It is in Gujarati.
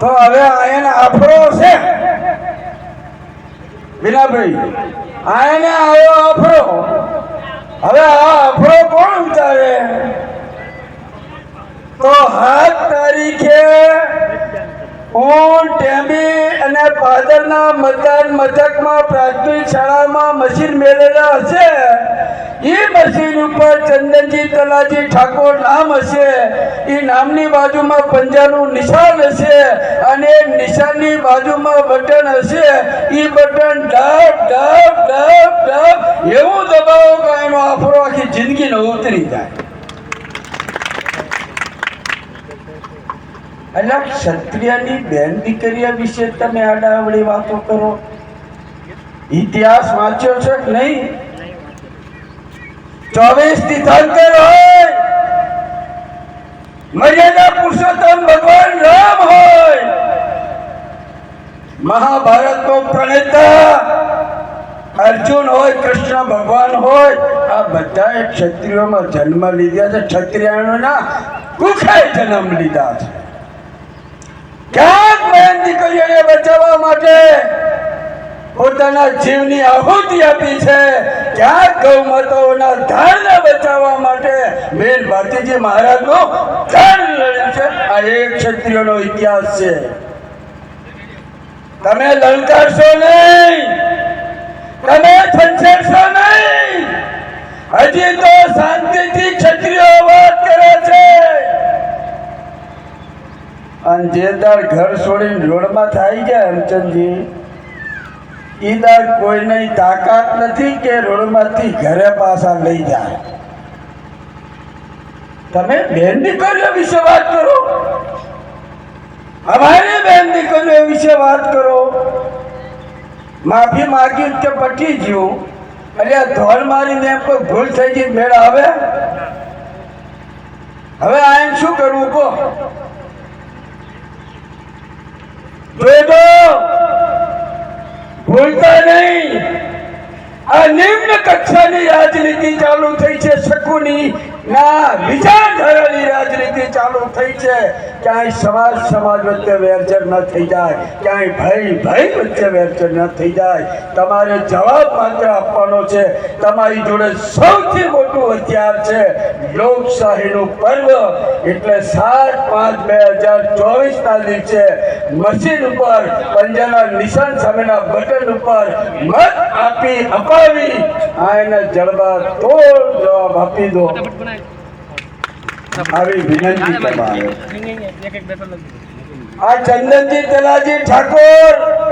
તો હવે આયને આફરો છે. વિનાભાઈ આયને આવ્યો આફરો. હવે આ આફરો કોણ ઉતારે? તો સાત તારીખે હું ટેમ્બી અને પાદરના મતદાન મથકમાં પ્રાથમિક શાળામાં મશીન મેળેલા હશે. મશીન ઉપર ચંદનજી, તલાજી ઠાકોર નામ હશે. એ નામની બાજુમાં પંજાનું નિશાન હશે અને નિશાનની બાજુમાં બટન હશે. એ બટન ડબ ડબ ડબ ડબ, એવું દબાવો કે એનો આફરો આખી જિંદગીનો ઉતરી જાય. એટલે ક્ષત્રિયની બેન દીકરીઓ વિશે તમે આડાવડી વાતો કરો. ઇતિહાસ વાંચ્યો છે કે નહીં? ચોવીસ તીર્થંકર હોય, મર્યાદા પુરુષોત્તમ ભગવાન રામ હોય. મહાભારતનો પ્રણેતા અર્જુન હોય, કૃષ્ણ ભગવાન હોય, આ બધાએ ક્ષત્રિયોમાં જન્મ લીધા છે. ક્ષત્રિયાણોના કુખાય જન્મ લીધા છે. ક્યાંક બહેન દીકરીઓને બચાવવા માટે પોતાના જીવની આહુતિ આપી છે. ક્યાં ગૌ માતાઓના ધારને બચાવવા માટે મેન ભારતીજી મહારાજનો ધાર લડ્યું છે. આ એક ક્ષત્રિયનો ઇતિહાસ છે. તમે લલકારશો નહીં. તમે છંછેડશો નહીં. હજી તો શાંતિથી ક્ષત્રિયો વાત કરે છે. અને જે દર ઘર છોડીને રોડમાં થાય ગયા હેમચંદજી. ઈ કોઈની તાકાત નથી કે રોડમાંથી ઘરે પાછા લઈ જાય. તમે બેન દીકરીઓ વિશે વાત કરો. અમારી બેન દીકરીઓ વિશે વાત કરો. માફી માગી કે પટી ગયું. એટલે ધોલ મારીને એમ કોઈ ભૂલ થઈ ગઈ મેળા આવે? હવે આ શું કરવું કહો? ભૂલતા નહીં. આ નિમ્ન કક્ષાની રાજનીતિ ચાલુ થઈ છે શકુની. ના વિચારધારાની રાજનીતિ ચાલુ થઈ છે. ક્યાંય સમાજ સમાજ વચ્ચે વેરચર ન થઈ જાય, ક્યાંય ભય ભય વચ્ચે વેરચર ન થઈ જાય. તમારે જવાબ માત્ર આપવાનો છે, તમારી જોડે સૌથી મોટું હથિયાર છે લોકશાહીનું પર્વ. એટલે સાત પાંચ બે હજાર ચોવીસના દિવસે મશીન ઉપર, પંજાના નિશાન સામેના બટન ઉપર મત આપી અપાવી. આ એને જડબા તોડ જવાબ આપી દો. આવી વિનંતી તમારે. આ ચંદનજી તલાજી ઠાકોર!